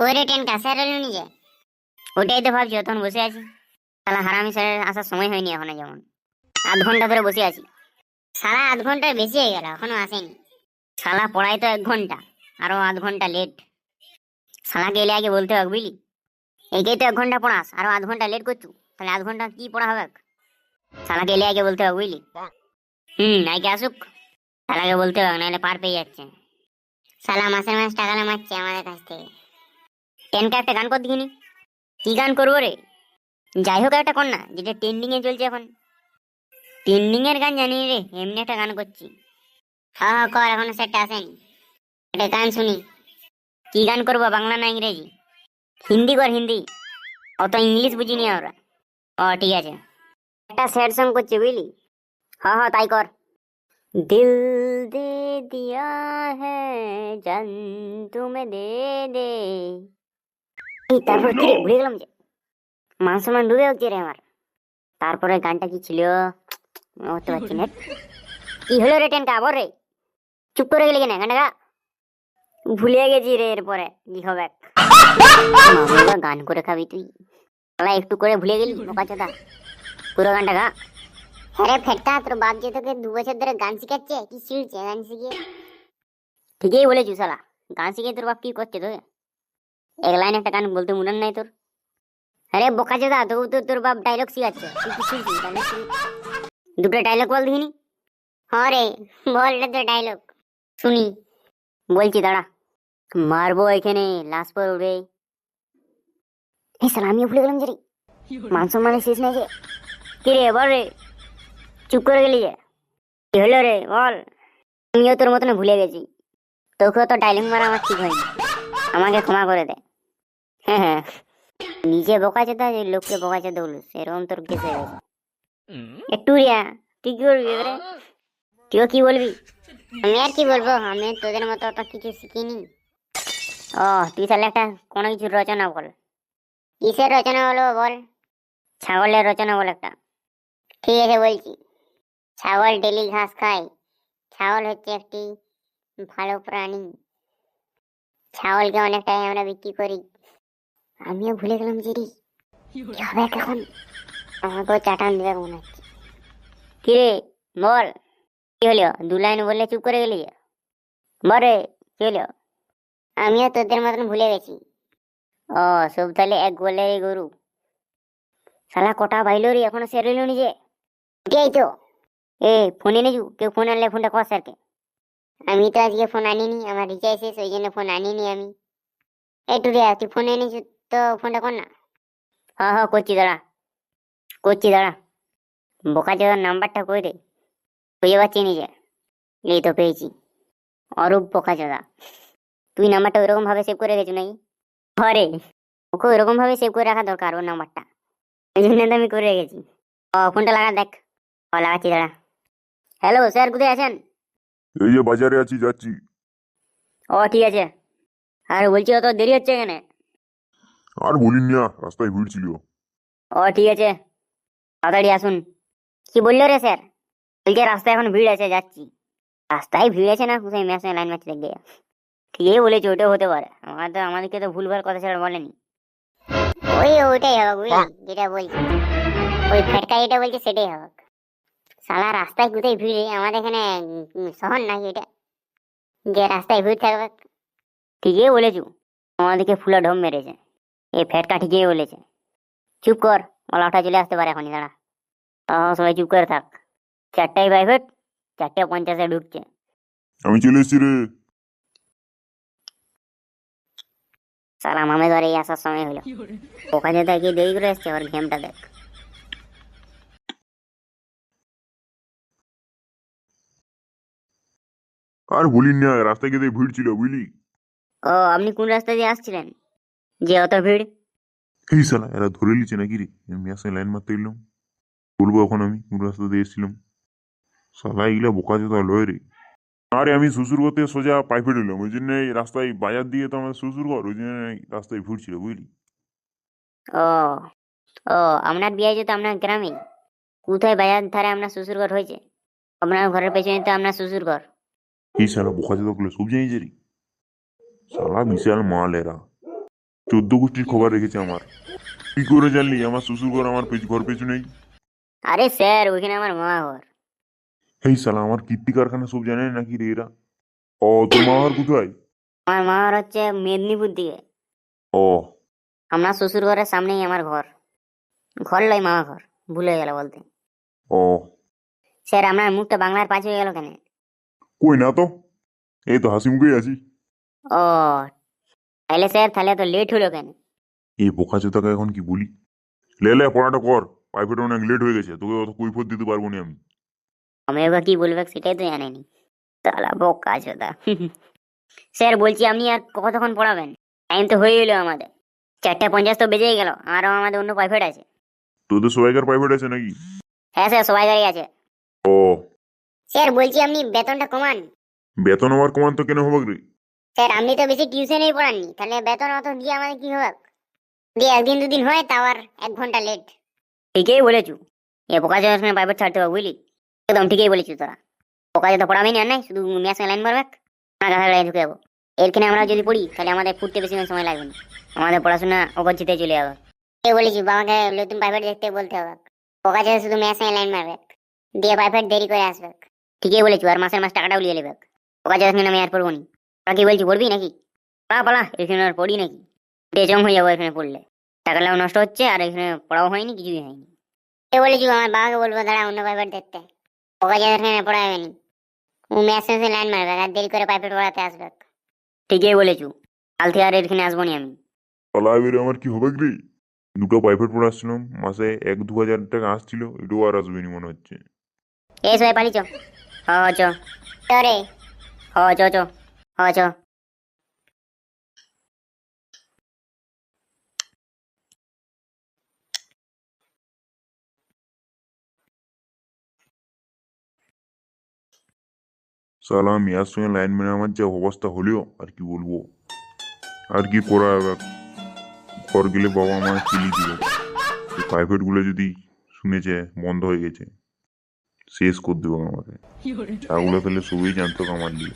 করে ট্রেন কাছে রইল নিজে? ওটাই তো ভাবছি তখন বসে আছি। তাহলে হারামি স্যারের আসার সময় হয়নি এখনও যেমন। আধ ঘণ্টা ধরে বসে আছি। সারা আধ ঘণ্টার বেশি হয়ে গেল, এখনও আসেনি। শালা পড়াই তো এক ঘণ্টা, আরও আধ ঘণ্টা লেট শালাকে এলে আগে বলতে হবে বুঝলি? একেই তো এক ঘণ্টা পড়াস, আরও আধ ঘণ্টা লেট করছু। তাহলে আধ ঘণ্টা কি পড়া হবে? শালাকে এলে আগে বলতে হবে বুঝলি? হুম আগে আসুক। শালাকে বলতে হবে, নাহলে পার পেয়ে যাচ্ছে। শালা মাসের মাস টাকা মারছে আমাদের কাছ থেকে। টেনকে একটা গান কর দেখিনি। কি গান করব রে? যাই হোক একটা কর না, যেটা ট্রেন্ডিং এ চলছে এখন। ট্রেন্ডিং এর গান জানি রে, এমনি একটা গান করছি। হ্যাঁ হ্যাঁ কর, এখনও সেটটা আসেনি। একটা গান শুনি। কি গান করব, বাংলা না ইংরেজি? হিন্দি কর হিন্দি। অত ইংলিশ বুঝিনি আমরা। ও, ঠিক আছে। একটা স্যাড সং করছি, বুঝলি? হ্যাঁ হ্যাঁ তাই কর। দিল দে, দিয়া হ্যাঁ জান, তুমি দে দে। তারপর কি ভুলে গেলাম যে মান সম্মান ডুবে হচ্ছে রে আমার। তারপরে গানটা কি ছিল? বুঝতে পারছি না কি হলো রে টেনটা আবার রে। চুপ করে গেলি কেন? গানটা ভুলে গেছি রে এরপরে। কি হবে? গান করে খাবি তুই। শালা একটু করে ভুলে গেলি বোকা চোদা। পুরো গানটা গা। আরে ফেটকা তোর বাপ যে তোকে দু বছর ধরে গান শিখাচ্ছে কি শিখছে গান শিখিয়ে। ঠিকই বলেছিস শালা। গান শিখে তোর বাপ কি করছে তোকে? এক লাইন একটা গান বলতে মনে নাই তোর আরে বোকা চোদা তো তো তোর বাপ ডায়লগ শিখাচ্ছে দুটো ডায়লগ বল দিখিনি হ্যাঁ রে বল এটা তো ডায়লগ শুনি বলছি দাঁড়া মারবো এখানে লাশ পর উঠবে এই শালা আমিও ভুলে গেলাম যে রে মান শেষ নাই যে কি রে বল রে চুপ করে গেলি যে কি হলো রে বল আমিও তোর মতন ভুলে গেছি তোকেও তো ডাইলিং মারা আমার ঠিক হয়নি আমাকে ক্ষমা করে দে হ্যাঁ হ্যাঁ। নিজে বোকা চেতা যে লোককে বোকা চেতে বলুস এরকম তোর কেসে গেছে। একটু রিয়া তুই কি করবি এবারে তুইও কি বলবি? আমি আর কি বলব? আমি তোদের মতো অত কিছু শিখিনি। ও তুই তাহলে একটা কোনো কিছু রচনা বল। কিসের রচনা বলব বল? ছাগলের রচনা বল একটা। ঠিক আছে বলছি। ছাগল ডেলি ঘাস খায়। ছাগল হচ্ছে একটি ভালো প্রাণী। ছাগলকে অনেক টাইম আমরা বিক্রি করি। আমিও ভুলে গেলাম যে রে, কি হবে এখন? আমাকেও চাটান দিবে মনে হচ্ছে। কিরে বল, কি হলো? দু লাইন বললে চুপ করে গেলি? বল কি হলো? আমিও তোদের মতন ভুলে গেছি। ও, সব তাহলে এক বলে গরু। শালা কটা বাইলো রে, এখনও সে রইল নিজে এই তো। এ ফোন এনেছু কেউ ফোন আনলে ফোনটা কর স্যারকে। আমি তো আজকে ফোন আনিনি, আমার রিচার্জ শেষ, ওই জন্য ফোন আনিনি আমি। এই টুরিয়া তুই ফোন এনেছু তো ফোনটা কর না। হ্যাঁ হ্যাঁ করছি দাঁড়া। করছি দাঁড়া। বোকা চোদার নাম্বারটা কই রে? খুঁজে পাচ্ছি নিজে এই তো পেয়েছি। অরূপ বোকা চোদা তুই নাম্বারটা ওইরকম ভাবে সেভ করে গেছো নাকি? ঘরে ওকে ওইরকম ভাবে সেভ করে রাখা দরকার ওর নাম্বারটা। এই জন্য তো আমি করে রেখেছি। ও ফোনটা লাগা দেখ। ও লাগাচ্ছি দাঁড়া। হ্যালো স্যার কোথায় আছেন? এই যে বাজারে আছি যাচ্ছি। ও ঠিক আছে। আর বলছি অত দেরি হচ্ছে এখানে আর বলিন না রাস্তায় ভিড় ছিল। ও, ঠিক আছে। তাড়াতাড়ি আসুন। কি বলল রে স্যার? বলছে রাস্তায় এখন ভিড় আছে, যাচ্ছি। রাস্তায় ভিড় আছে না কোথায় ম্যাচ লাইন ম্যাচ দেখবে ঠিকই বলেছি ওটাও হতে পারে। আমার তো, আমাদেরকে তো ভুলভাল কথা ছাড়া বলেনি। ওই, ওইটাই হবে বুঝলি যেটা বলছি। ওই ফেটকা যেটা বলছে, সেটাই হবে সালা রাস্তায় কোথায় ভিড়? আমাদের এখানে শহর নাকি এটা? যে রাস্তায় ভিড় থাকবে, ঠিকই বলেছু। আমাদেরকে ফুলা ঢম মেরেছে। এই ফেটকা ঠিকই বলেছে। চুপ কর ওলাটা চলে আসতে পারে এখনই দাঁড়া। আহ, সবাই চুপ করে থাক। চারটায় প্রাইভেট চারটে পঞ্চাশে ঢুকছে। আমি চলে এসেছি রে। সালাম আমি ধরে এই আসার সময় হলো। ওখানে থেকে দেরি করে এসছে ওর গেমটা দেখ। আর বলিন না রাস্তায় গিয়ে ভিড় ছিল বুঝলি? ও আপনি কোন রাস্তা দিয়ে আসছিলেন? যে অত ভিড়? এই সালা এরা ধরে নিচ্ছে নাকি রে? আমি আসে লাইন মারতে এলাম। বলব এখন আমি কোন রাস্তা দিয়ে এসেছিলাম। সালা এগুলা বোকা চোদা লয় রে। আরে আমি শ্বশুর করতে সোজা পাইপে এলাম ওই জন্য রাস্তায় বাজার দিয়ে তো আমার শ্বশুর ঘর ওই জন্য রাস্তায় ভিড় ছিল বুঝলি? ও ও আপনার বিয়ে যেহেতু আপনার গ্রামে কোথায় বাজার ধারে আপনার শ্বশুর ঘর হয়েছে? আপনার ঘরের পেছনে তো আপনার শ্বশুর ঘর। এই সালা বোকা গুলো সব জানিয়েছে রে। সালা বিশাল মাল এরা। চোদ্দ গোষ্ঠীর খবর রেখেছে আমার। কি করে জানলি? আমার শ্বশুর ঘর আমার পেছ ঘর পেছু নেই আরে স্যার ওইখানে আমার মামা ঘর হেই সালা আমার কীর্তি কারখানা সব জানে নাকি রে এরা? ও তোর মা ঘর কোথায়? আমার মামা ঘর হচ্ছে মেদিনীপুর দিকে। ও। আপনার শ্বশুর ঘরের সামনেই আমার ঘর। ঘর লয় মামা ঘর ভুলে গেল বলতে। ও। স্যার আপনার মুখটা বাংলার পাঁচ হয়ে গেল কেন? কই না তো? এই তো হাসি মুখেই আছি। ও তাহলে স্যার তাহলে তো লেট হলো কেন? এই বোকা চোতাকে এখন কি বলি? লে লে পড়াটা কর। প্রাইভেট অনেক লেট হয়ে গেছে। তোকে অত কৈফত দিতে পারব না আমি। আমি ওকে কি বলবে সেটাই তো জানেনি তাহলে বোকা চোদা স্যার বলছি আপনি আর কতক্ষণ পড়াবেন? টাইম তো হয়ে গেলো আমাদের। চারটে পঞ্চাশ তো বেজেই গেল আরও আমাদের অন্য প্রাইভেট আছে। তোদের সবাইকার প্রাইভেট আছে নাকি? হ্যাঁ স্যার সবাই গাড়ি আছে। ও। স্যার বলছি আপনি বেতনটা কমান। বেতন আমার কমান তো কেন হবে রে? স্যার, আপনি তো বেশি টিউশনেই পড়াননি। তাহলে বেতন অত দিয়ে আমাদের কি হবে? দিয়ে একদিন দুদিন হয়, তাও আর এক ঘণ্টা লেট ঠিকই বলেছু। এ পোকা সময় প্রাইভেট ছাড়তে হবে, বুঝলি? একদম ঠিকই বলেছিস তোরা। পোকা তো পড়াবেনি আর নাই, শুধু ম্যাচ লাইন মারবে। আমরা গাথা লাইন ঢুকে যাব। এরখানে আমরা যদি পড়ি, তাহলে আমাদের ফুটতে বেশি সময় লাগবে না। আমাদের পড়াশোনা অগচ্ছিতে চলে যাবে। কে বলেছি, বাবাকে নতুন প্রাইভেট দেখতে বলতে হবে। পোকা চাষে শুধু ম্যাচ লাইন মারবে। দিয়ে প্রাইভেট দেরি করে আসবে। ঠিকই বলেছি, আর মাসের মাস টাকাটাও উলিয়ে নেবে। পোকা চাষে আমি আর পড়ব নি। তোরা বলছি পড়বি নাকি? পালা পালা এখানে আর পড়ি নাকি? বেজং হয়ে যাব এখানে পড়লে। টাকাটাও নষ্ট হচ্ছে আর এখানে পড়াও হয়নি কিছুই হয়নি। এ বলেছি আমার বাবাকে বলব দাঁড়া অন্য প্রাইভেট দেখতে। ওকে এখানে পড়াবে নি ও শেষে লাইন মারবে আর দেরি করে প্রাইভেট পড়াতে আসবে। ঠিকই বলেছু কাল থেকে আর এখানে আসব নি আমি। পালা এবারে আমার কি হবে রে? দুটো প্রাইভেট পড়াচ্ছিলাম মাসে এক দু হাজার টাকা আসছিল এটাও আর আসবে নি মনে হচ্ছে। এ সবাই পালি চ। হ হ, চ রে। হ চ চ। চ সালা মেয়ার সঙ্গে লাইন মেনে আমার যা অবস্থা হলেও আর কি বলব? আর কি করা হবে ঘর গেলে বাবা মা চিলি দিল প্রাইভেটগুলো যদি শুনেছে বন্ধ হয়ে গেছে শেষ করে দেবো আমাকে। ছাগুলো তাহলে সবই জানতো আমার দিয়ে।